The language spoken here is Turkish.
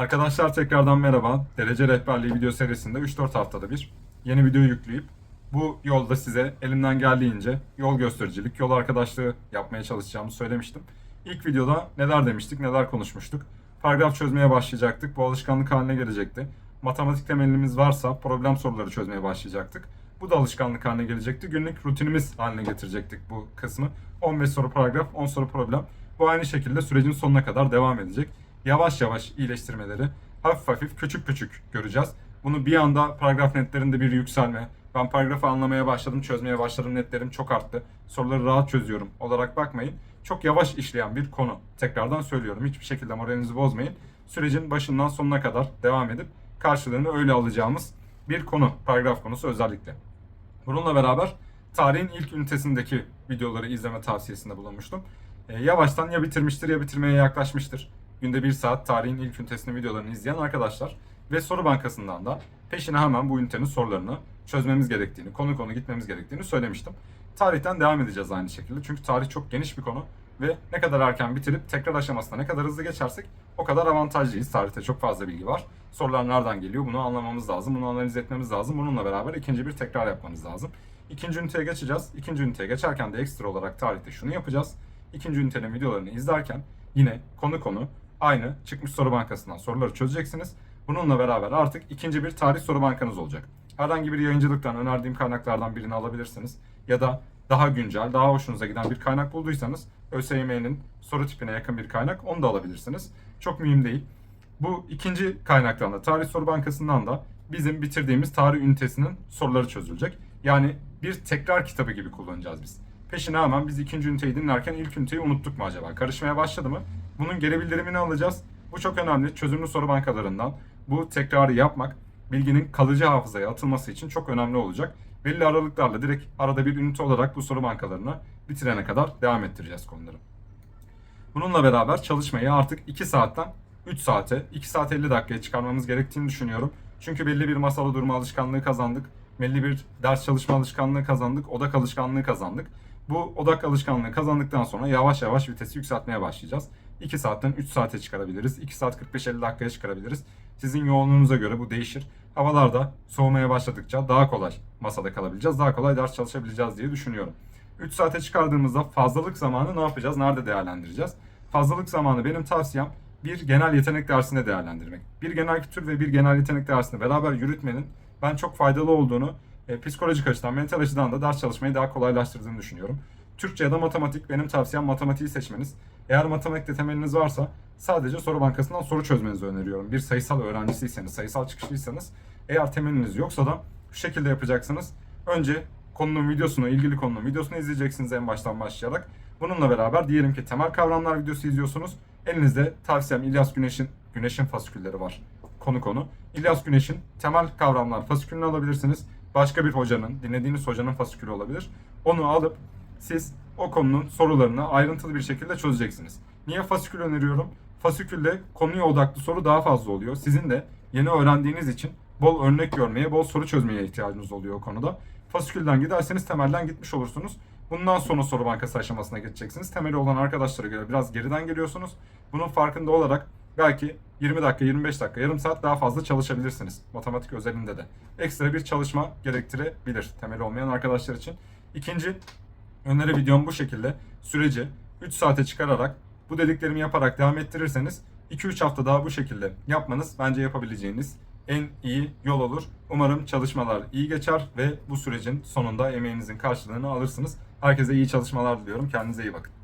Arkadaşlar tekrardan merhaba. Derece rehberliği video serisinde 3-4 haftada bir yeni video yükleyip bu yolda size elimden geldiğince yol göstericilik, yol arkadaşlığı yapmaya çalışacağımı söylemiştim. İlk videoda neler demiştik, neler konuşmuştuk. Paragraf çözmeye başlayacaktık. Bu alışkanlık haline gelecekti. Matematik temelimiz varsa problem soruları çözmeye başlayacaktık. Bu da alışkanlık haline gelecekti. Günlük rutinimiz haline getirecektik bu kısmı. 15 soru paragraf, 10 soru problem. Bu aynı şekilde sürecin sonuna kadar devam edecek. Yavaş yavaş iyileştirmeleri hafif hafif küçük küçük göreceğiz. Bunu bir anda paragraf netlerinde bir yükselme, ben paragrafı anlamaya başladım, çözmeye başladım, netlerim çok arttı. Soruları rahat çözüyorum olarak bakmayın. Çok yavaş işleyen bir konu. Tekrardan söylüyorum. Hiçbir şekilde moralinizi bozmayın. Sürecin başından sonuna kadar devam edip karşılığını öyle alacağımız bir konu. Paragraf konusu özellikle. Bununla beraber tarihin ilk ünitesindeki videoları izleme tavsiyesinde bulunmuştum. E, yavaştan ya bitirmiştir ya bitirmeye yaklaşmıştır. Günde bir saat tarihin ilk ünitesinin videolarını izleyen arkadaşlar ve soru bankasından da peşine hemen bu ünitenin sorularını çözmemiz gerektiğini, konu konu gitmemiz gerektiğini söylemiştim. Tarihten devam edeceğiz aynı şekilde. Çünkü tarih çok geniş bir konu ve ne kadar erken bitirip tekrar aşamasına ne kadar hızlı geçersek o kadar avantajlıyız. Tarihte çok fazla bilgi var. Sorular nereden geliyor bunu anlamamız lazım, bunu analiz etmemiz lazım. Bununla beraber ikinci bir tekrar yapmamız lazım. İkinci üniteye geçeceğiz. İkinci üniteye geçerken de ekstra olarak tarihte şunu yapacağız. İkinci ünitenin videolarını izlerken yine konu konu aynı çıkmış soru bankasından soruları çözeceksiniz. Bununla beraber artık ikinci bir tarih soru bankanız olacak. Herhangi bir yayıncılıktan önerdiğim kaynaklardan birini alabilirsiniz. Ya da daha güncel, daha hoşunuza giden bir kaynak bulduysanız ÖSYM'nin soru tipine yakın bir kaynak onu da alabilirsiniz. Çok mühim değil. Bu ikinci kaynaktan da tarih soru bankasından da bizim bitirdiğimiz tarih ünitesinin soruları çözülecek. Yani bir tekrar kitabı gibi kullanacağız biz. Peşine hemen biz ikinci üniteyi dinlerken ilk üniteyi unuttuk mu acaba? Karışmaya başladı mı? Bunun geri bildirimini alacağız. Bu çok önemli. Çözümlü soru bankalarından bu tekrarı yapmak bilginin kalıcı hafızaya atılması için çok önemli olacak. Belli aralıklarla direkt arada bir ünite olarak bu soru bankalarını bitirene kadar devam ettireceğiz konuları. Bununla beraber çalışmayı artık 2 saatten 3 saate, 2 saat 50 dakikaya çıkarmamız gerektiğini düşünüyorum. Çünkü belli bir masada durma alışkanlığı kazandık. Belli bir ders çalışma alışkanlığı kazandık. Odak alışkanlığı kazandık. Bu odak alışkanlığı kazandıktan sonra yavaş yavaş vitesi yükseltmeye başlayacağız. 2 saatten 3 saate çıkarabiliriz. 2 saat 45-50 dakikaya çıkarabiliriz. Sizin yoğunluğunuza göre bu değişir. Havalarda soğumaya başladıkça daha kolay masada kalabileceğiz. Daha kolay ders çalışabileceğiz diye düşünüyorum. 3 saate çıkardığımızda fazlalık zamanı ne yapacağız? Nerede değerlendireceğiz? Fazlalık zamanı benim tavsiyem bir genel yetenek dersinde değerlendirmek. Bir genel kültür ve bir genel yetenek dersini beraber yürütmenin ben çok faydalı olduğunu e, psikolojik açıdan, mental açıdan da ders çalışmayı daha kolaylaştırdığını düşünüyorum. Türkçe ya da matematik benim tavsiyem matematiği seçmeniz. Eğer matematikte temeliniz varsa sadece soru bankasından soru çözmenizi öneriyorum. Bir sayısal öğrencisiyseniz, sayısal çıkışlıysanız eğer temeliniz yoksa da şu şekilde yapacaksınız. Önce konunun videosunu, ilgili konunun videosunu izleyeceksiniz en baştan başlayarak. Bununla beraber diyelim ki temel kavramlar videosu izliyorsunuz. Elinizde tavsiyem İlyas Güneş'in Güneş'in fasikülleri var. Konu konu. İlyas Güneş'in temel kavramlar fasikülünü alabilirsiniz. Başka bir hocanın, dinlediğiniz hocanın fasikülü olabilir. Onu alıp siz o konunun sorularını ayrıntılı bir şekilde çözeceksiniz. Niye fasikül öneriyorum? Fasikülde konuya odaklı soru daha fazla oluyor. Sizin de yeni öğrendiğiniz için bol örnek görmeye, bol soru çözmeye ihtiyacınız oluyor o konuda. Fasikülden giderseniz temelden gitmiş olursunuz. Bundan sonra soru bankası aşamasına geçeceksiniz. Temeli olan arkadaşlara göre biraz geriden geliyorsunuz. Bunun farkında olarak belki 20 dakika, 25 dakika, yarım saat daha fazla çalışabilirsiniz. Matematik özelinde de. Ekstra bir çalışma gerektirebilir temeli olmayan arkadaşlar için. İkinci öneri videom bu şekilde. Süreci 3 saate çıkararak bu dediklerimi yaparak devam ettirirseniz 2-3 hafta daha bu şekilde yapmanız bence yapabileceğiniz en iyi yol olur. Umarım çalışmalar iyi geçer ve bu sürecin sonunda emeğinizin karşılığını alırsınız. Herkese iyi çalışmalar diliyorum. Kendinize iyi bakın.